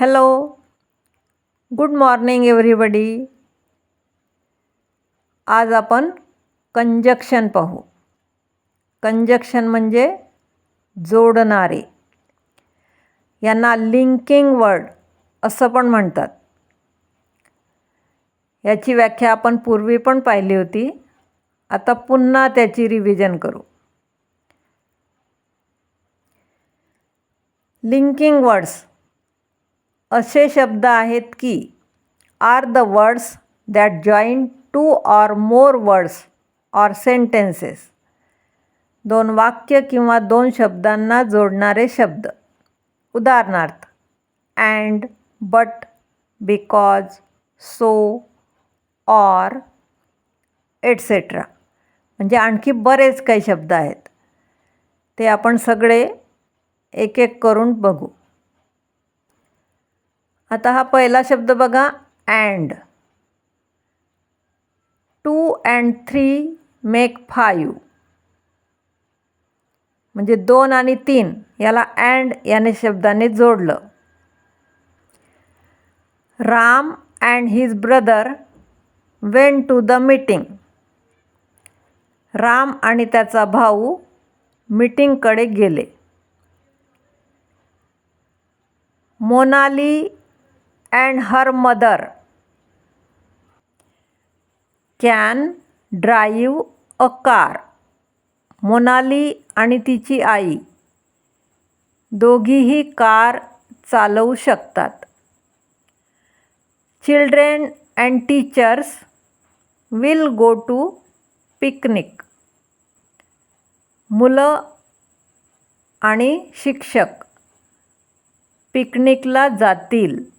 Hello good morning everybody आज आपण conjunction पाहू. कंजक्शन म्हणजे जोडणारे. यांना लिंकिंग वर्ड असं पण म्हणतात. याची व्याख्या आपण पूर्वी पण पाहिली होती. आता पुन्हा त्याची रिव्हिजन करू. लिंकिंग वर्ड्स असे शब्द आहेत की are the words that join two or more words or sentences दोन वाक्य किंवा दोन शब्दांना जोडणारे शब्द. उदाहरणार्थ and but because so or etcetera म्हणजे आणखी बरेच काही शब्द आहेत. ते आपण सगळे एक एक करून बघू. आता हा पहिला शब्द बघा and two and three make five म्हणजे दोन आणि तीन याला अँड याने शब्दाने जोडलं. Ram and his brother went to the meeting Ram आणि त्याचा भाऊ मीटिंगकडे गेले. Monali and her mother can drive a car. Monali आणि तिची आई. दोघीही कार चालवू शकतात. Children and teachers will go to picnic. मुलं आणि शिक्षक पिकनिकला जातील.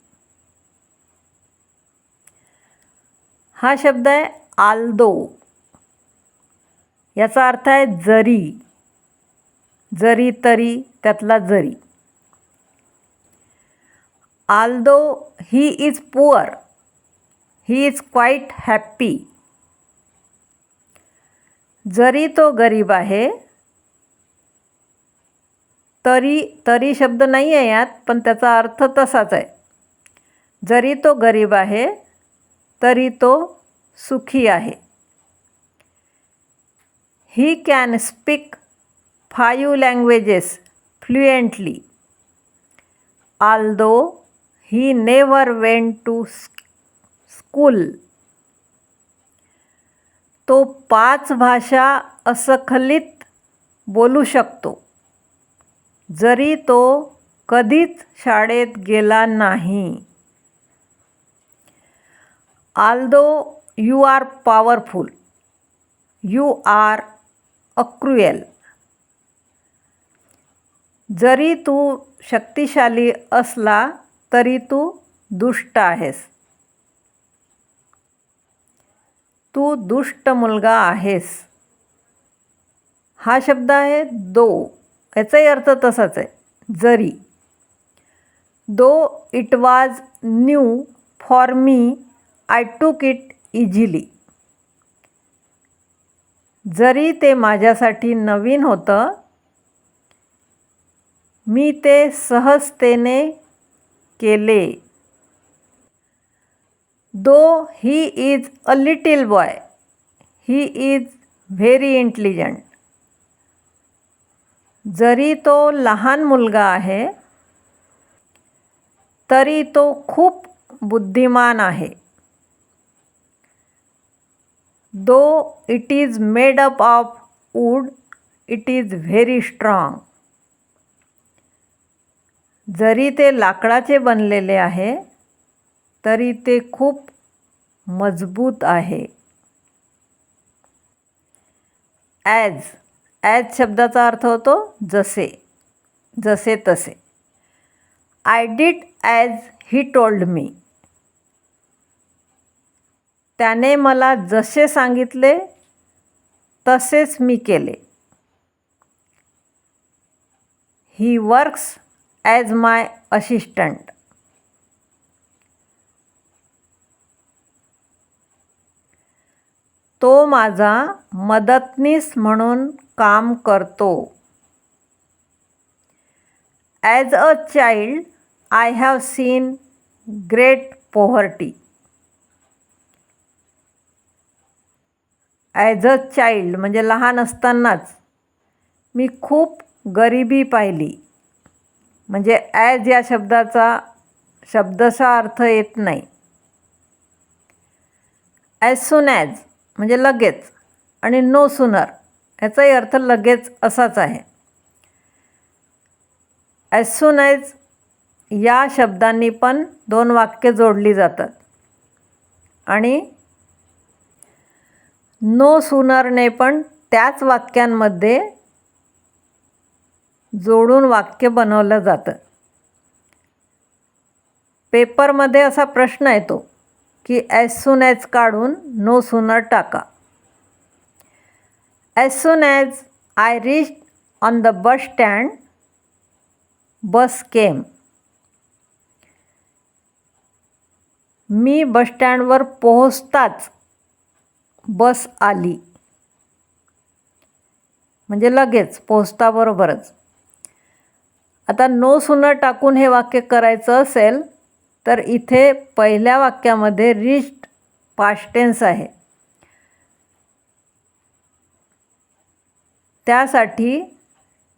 हा शब्द आहे आल्दो. याचा अर्थ आहे जरी. जरी तरी त्यातला जरी. Although he is poor. He is quite happy. जरी तो गरीब आहे तरी तरी शब्द नाही आहे यात पण त्याचा अर्थ तसाच आहे. जरी तो गरीब आहे तरी तो सुखी आहे. He can speak five languages fluently although he never went to school तो पाच भाषा असखलित बोलू शकतो जरी तो कधीच शाळेत गेला नाही. Although you are powerful you are a cruel जरी तू शक्तिशाली असला तरी तू दुष्ट आहेस. तू दुष्ट मुलगा आहेस. हा शब्द आहे दो. याचाही अर्थ तसाच आहे. जरी. Though it was new for me I took it easily जरी ते माझ्यासाठी नवीन होतं मी ते सहजतेने केले. Though he is a little boy he is very intelligent जरी तो लहान मुलगा आहे तरी तो खूप बुद्धिमान आहे. Though it is made up of wood it is very strong जरी ते लाकडाचे बनलेले आहे तरी ते खूप मजबूत आहे. ॲज ॲज शब्दाचा अर्थ होतो जसे जसे तसे. I did as he told me त्याने मला जसे सांगितले तसेच मी केले. He works as my assistant तो माझा मदतनीस म्हणून काम करतो. As a child I have seen great poverty as a child म्हणजे लहान असतानाच मी खूप गरिबी पाहिली. म्हणजे ॲज या शब्दाचा शब्दशा अर्थ येत नाही. ॲज सून ॲज म्हणजे लगेच आणि नो सुनर याचाही अर्थ लगेच असाच आहे. ॲज सून ॲज या शब्दांनी पण दोन वाक्य जोडली जातात. आणि नो सुनरने पण त्याच वाक्यांमध्ये जोडून वाक्य बनवलं जातं. पेपरमध्ये असा प्रश्न येतो की ॲज सून ॲज काढून नो सुनर टाका. As soon as I reach on the bus stand bus came मी बसस्टँडवर पोहोचताच बस आली. म्हणजे लगेच पोहोचताबरोबरच आता नो सुनं टाकून हे वाक्य करायचं असेल तर इथे पहिल्या वाक्यामध्ये रिच्ड पास्टेन्स आहे. त्यासाठी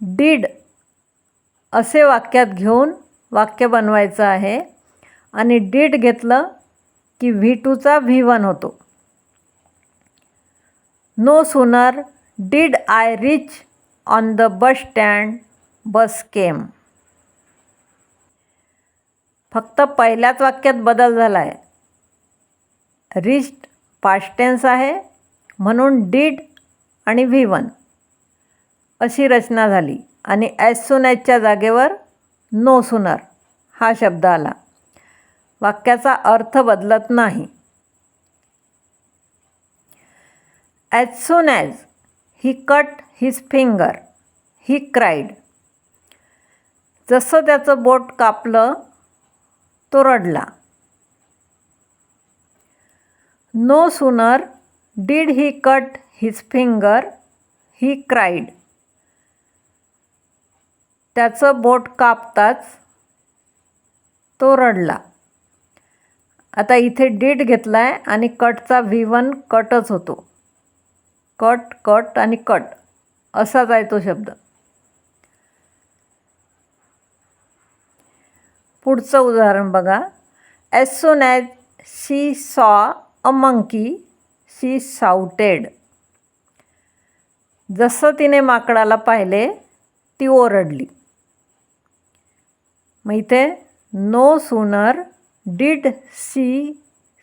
डीड असे वाक्यात घेऊन वाक्य बनवायचं आहे. आणि डीड घेतलं की व्ही टूचा व्ही वन होतो. No sooner did I reach on the bus stand bus came. फक्त पहिल्याच वाक्यात बदल झाला आहे रिच्ड पास्टेन्स आहे म्हणून डीड आणि व्ही वन. अशी रचना झाली आणि ॲज सून ॲजच्या जागेवर नो सुनर हा शब्द आला. वाक्याचा अर्थ बदलत नाही. As soon as he cut his finger he cried जसं त्याचं बोट कापलं तो रडला. No sooner did he cut his finger he cried त्याचं बोट कापताच तो रडला. आता इथे डीड घेतला आहे आणि कटचा व्ही वन कटच होतो. कट कट आणि कट असाच आहे तो शब्द. पुढचं उदाहरण बघा. As soon as she saw a monkey she shouted जसं तिने माकडाला पाहिले ती ओरडली. मग इथे no sooner did she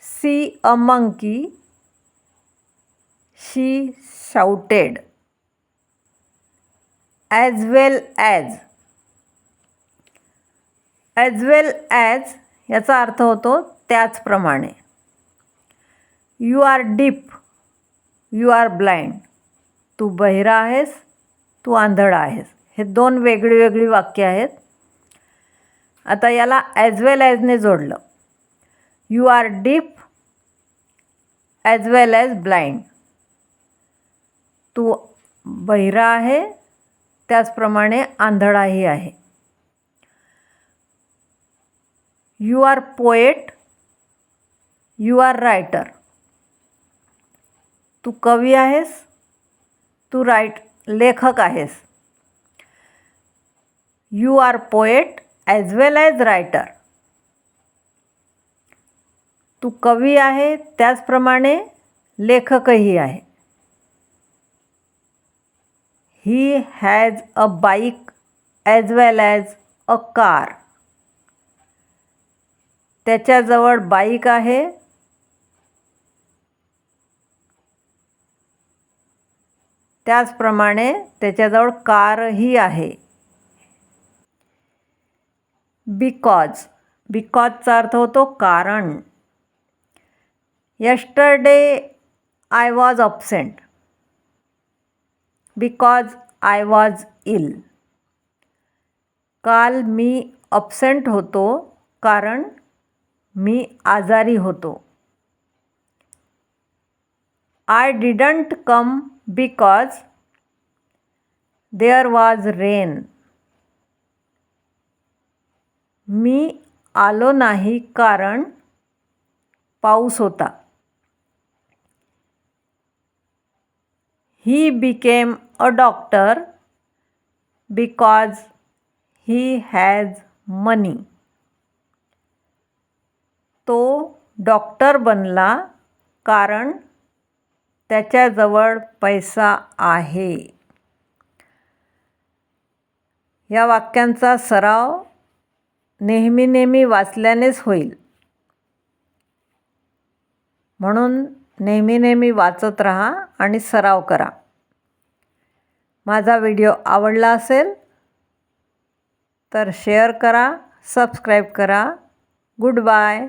see a monkey she shouted. As well as as well as याचा अर्थ होतो त्याचप्रमाणे. You are deaf you are blind तू बहिरा आहेस तू आंधळा आहेस. हे दोन वेगळी वेगळी वाक्य आहेत. आता याला ॲज वेल ॲजने जोडलं. You are deaf as well as blind तू बहिरा आहे त्याचप्रमाणे आंधळाही आहे. You are poet you are writer तू कवी आहेस तू राईट लेखक आहेस. You are poet as well as writer तू कवी आहे त्याचप्रमाणे लेखकही आहे. He has a bike as well as a car त्याच्याजवळ बाईक आहे. त्याचप्रमाणे त्याच्याजवळ कारही आहे. बिकॉज बिकॉजचा अर्थ होतो कारण. Yesterday I was absent because I was ill काल मी अपसेंट होतो कारण मी आजारी होतो. I didn't come because there was rain मी आलो नाही कारण पाऊस होता. He became a doctor because he has money तो डॉक्टर बनला कारण त्याच्याजवळ पैसा आहे. या वाक्यांचा सराव नेहमी नेहमी वाचल्यानेच होईल. म्हणून नेहमी नेहमी वाचत राहा आणि सराव करा. माझा व्हिडिओ आवडला असेल तर शेअर करा सबस्क्राईब करा. Good bye